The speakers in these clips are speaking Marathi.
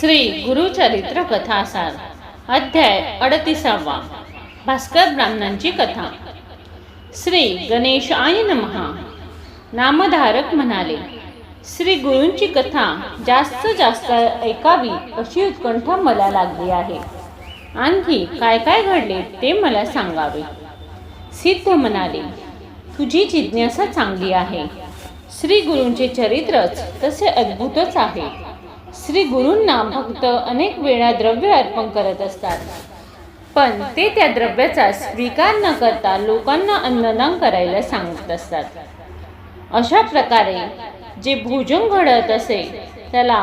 श्री गुरुचरित्र कथासार अध्याय अडतीसावा भास्कर ब्राह्मणांची कथा. श्री गणेश आय नमहा नामधारक म्हणाले श्री गुरूंची कथा जास्त जास्त ऐकावी अशी उत्कंठा मला लागली आहे. आणखी काय काय घडले ते मला सांगावे. सिद्ध म्हणाले तुझी जिज्ञासा चांगली आहे. श्री गुरूंचे चरित्रच तसे अद्भुतच आहे. श्री गुरूंना भक्त अनेक वेळा द्रव्य अर्पण करत असतात. पण ते त्या द्रव्याचा स्वीकार न करता लोकांना अन्नदान करायला सांगत असतात. अशा प्रकारे जे भोजन घडत असे त्याला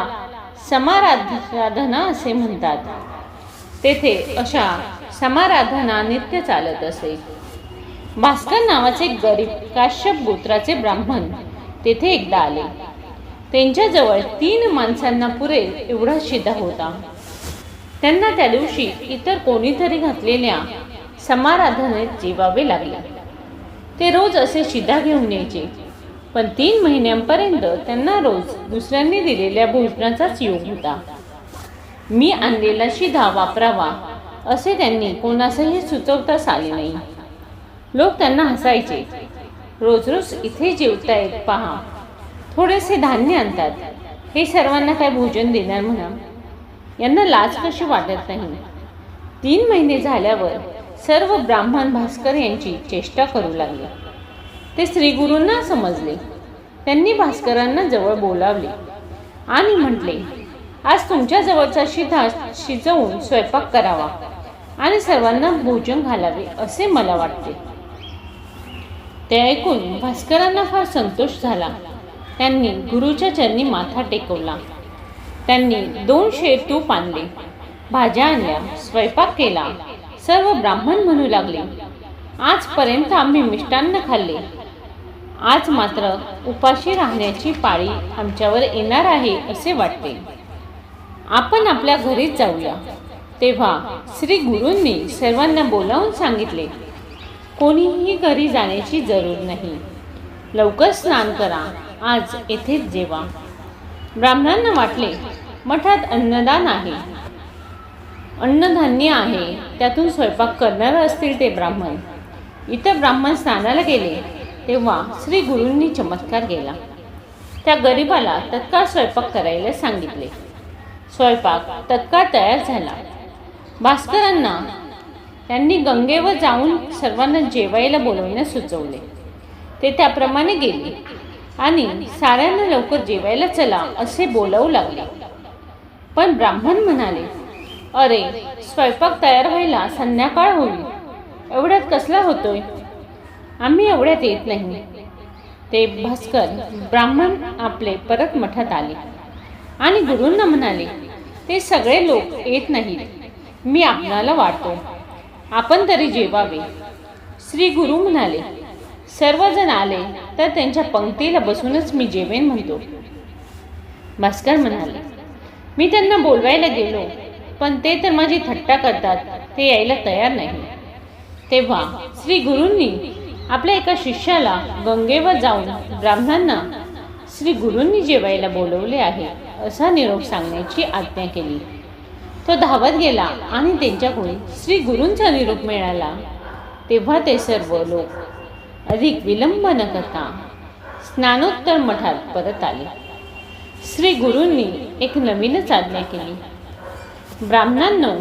समाराधना असे म्हणतात. तेथे अशा समाराधना नित्य चालत असे. भास्कर नावाचे गरीब काश्यप गोत्राचे ब्राह्मण तेथे एकदा आले. त्यांच्याजवळ तीन माणसांना पुरेल एवढा शिदा होता. त्यांना त्या दिवशी इतर कोणीतरी घातलेल्या समाराधनेत जेवावे लागले. ते रोज असे शिदा घेऊन यायचे. पण तीन महिन्यांपर्यंत त्यांना रोज दुसऱ्यांनी दिलेल्या भोजनाचाच योग होता. मी आणलेला शिधा वापरावा असे त्यांनी कोणासही सुचवताच आले नाही. लोक त्यांना हसायचे. रोज रोज इथे जेवतायत पहा. थोडेसे धान्य आणतात. हे सर्वांना काय भोजन देणार म्हणा? यांना लाज कशी वाटत नाही? तीन महिने झाल्यावर सर्व ब्राह्मण भास्कर यांची चेष्टा करू लागले. ते श्रीगुरूंना समजले. त्यांनी भास्करांना जवळ बोलावले आणि म्हटले आज तुमच्या जवळचा शिधा शिजवून स्वयंपाक करावा आणि सर्वांना भोजन घालावे असे मला वाटते. ते ऐकून भास्करांना फार संतोष झाला. त्यांनी गुरुच्या चरणी माथा टेकवला. त्यांनी दोन शेर तूप आणले. भाज्या आणल्या स्वयंपाक केला. सर्व ब्राह्मण म्हणू लागले आजपर्यंत आम्ही मिष्टान्न खाल्ले. आज मात्र उपाशी राहण्याची पाळी आमच्यावर येणार आहे असे वाटते. आपण आपल्या घरीच जाऊया. तेव्हा श्री गुरूंनी सर्वांना बोलावून सांगितले कोणीही घरी जाण्याची जरूर नाही. लवकर स्नान करा. आज येथेच जेवा. ब्राह्मणांना वाटले मठात अन्नदान आहे. अन्नधान्य आहे त्यातून स्वयंपाक करणार असतील ते ब्राह्मण. इतर ब्राह्मण स्नानाला गेले तेव्हा श्री गुरूंनी चमत्कार केला. त्या गरिबाला तत्काळ स्वयंपाक करायला सांगितले. स्वयंपाक तत्काळ तयार झाला. भास्करांना त्यांनी गंगेवर जाऊन सर्वांना जेवायला बोलवण्यास सुचवले. ते त्याप्रमाणे गेले. आणि साऱ्यांना लवकर जेवायला चला असे बोलावू लागले. पण ब्राह्मण म्हणाले अरे स्वयंपाक तयार व्हायला संध्याकाळ होईल. एवढ्यात कसला होतोय? आम्ही एवढ्यात येत नाही. ते भास्कर ब्राह्मण आपले परत मठात आले. आणि गुरूंना म्हणाले ते सगळे लोक येत नाहीत. मी आपणाला वाटतो आपण तरी जेवावे. श्री गुरु म्हणाले सर्वजण आले तर त्यांच्या पंक्तीला बसूनच मी जेवेन म्हणतो. भास्कर म्हणाले मी त्यांना बोलवायला गेलो पण ते तर माझी थट्टा करतात ते यायला तयार नाही. तेव्हा श्री गुरूंनी आपल्या एका शिष्याला गंगेवर जाऊन ब्राह्मणांना श्री गुरूंनी जेवायला बोलवले आहे असा निरोप सांगण्याची आज्ञा केली. तो धावत गेला आणि त्यांच्याकडून श्री गुरूंचा निरोप मिळाला. तेव्हा ते सर्व लोक अधिक विलंब न करता स्नानोत्तर मठात परत आले. श्री गुरूंनी एक नवीनच आज्ञा केली. ब्राह्मणांनो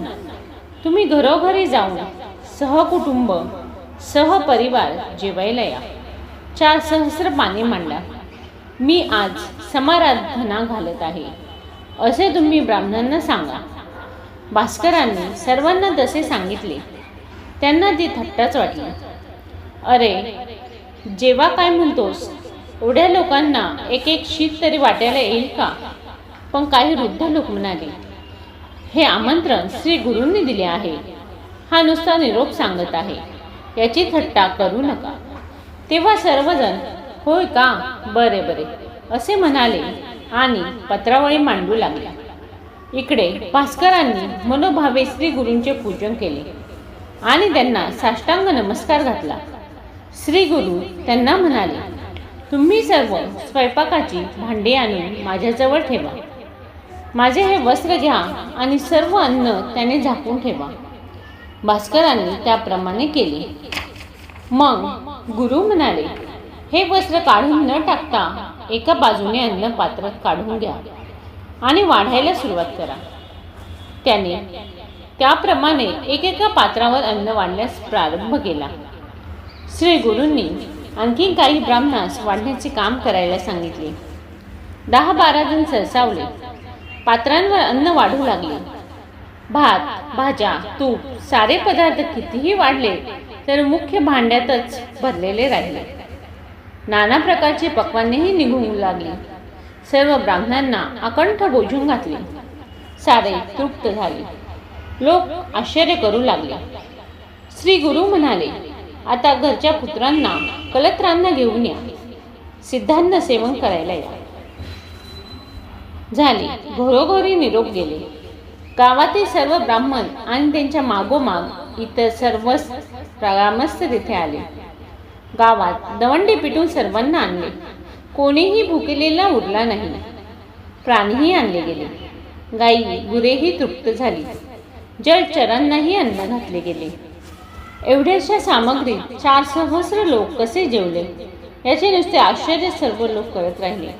तुम्ही घरोघरी जाऊन सहकुटुंब सहपरिवार जेवायला या. चार सहस्र पाने मांडा. मी आज समाराधना घालत आहे. असे तुम्ही ब्राह्मणांना सांगा. भास्करांनी सर्वांना तसे सांगितले. त्यांना ती थट्टाच वाटली. अरे जेव्हा काय म्हणतोस एवढ्या लोकांना एक एक शीत तरी वाटायला येईल का? पण काही वृद्ध लोक म्हणाले हे आमंत्रण श्री गुरूंनी दिले आहे. हा नुसता निरोप सांगत आहे. याची थट्टा करू नका. तेव्हा सर्वजण होय का? बरे बरे. असे म्हणाले आणि पत्रावळी मांडू लागल्या इकडे भास्करांनी मनोभावे श्री गुरूंचे पूजन केले आणि त्यांना साष्टांग नमस्कार घातला. श्री गुरु त्यांना म्हणाले तुम्ही सर्व स्वयंपाकाची भांडी आणून माझ्याजवळ ठेवा. माझे हे वस्त्र घ्या आणि सर्व अन्न त्याने झाकून ठेवा. भास्करांनी त्याप्रमाणे केले. मग गुरु म्हणाले हे वस्त्र काढून न टाकता एका बाजूने अन्न पात्रात काढून घ्या आणि वाढायला सुरुवात करा. त्याने त्याप्रमाणे एकेका पात्रावर अन्न वाढण्यास प्रारंभ केला. श्री गुरूंनी आणखी काही ब्राह्मणास वाढण्याचे काम करायला सांगितले. दहा बारा जण सरसावले. पात्रांवर अन्न वाढू लागले. भात भाज्या तूप सारे पदार्थ कितीही वाढले तर मुख्य भांड्यातच भरलेले राहिले. नाना प्रकारचे पक्वानेही निघू लागले. सर्व ब्राह्मणांना अकंठ बोजून घातले. सारे तृप्त झाले. लोक आश्चर्य करू लागले. श्री गुरु म्हणाले आता घरच्या पुत्रांना कलत्रांना घेऊन या. सिद्धांत सेवन करायला या. झाले. घरोघरी निरोप गेले. गावातील सर्व ब्राह्मण आणि त्यांच्या मागोमाग इतर सर्वच ग्रामस्थ तिथे आले. गावात दवंडी पिटून सर्वांना आणले. कोणीही भुकेलेला उरला नाही. प्राणीही आणले गेले. गायी गुरेही तृप्त झाली. जलचरांनाही अन्न घातले गेले. एवढ्याशा सामग्रीत चार सहस्र लोक कसे जेवले? याचे नुसते आश्चर्य सर्व लोक करत राहिले.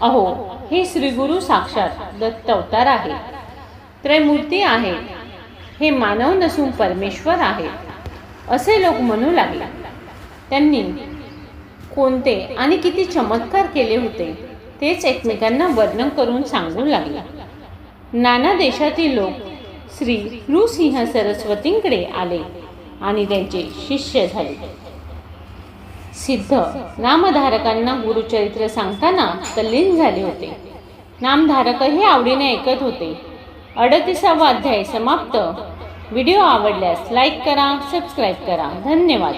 अहो हे श्रीगुरु साक्षात दत्त अवतार आहे. त्रयमूर्ती आहे. हे मानव नसून परमेश्वर आहे. असे लोक म्हणू लागले. त्यांनी कोणते आणि किती चमत्कार केले होते तेच एकमेकांना वर्णन करून सांगू लागले. नाना देशातील लोक श्री नृसिंह सरस्वतींकडे आले. आणि त्यांचे शिष्य झाले. सिद्ध नामधारकांना गुरुचरित्र सांगताना तल्लीन झाले होते. नामधारकही आवडीने ऐकत होते. अडतीसावा अध्याय समाप्त. व्हिडिओ आवडल्यास लाईक करा सबस्क्राईब करा. धन्यवाद.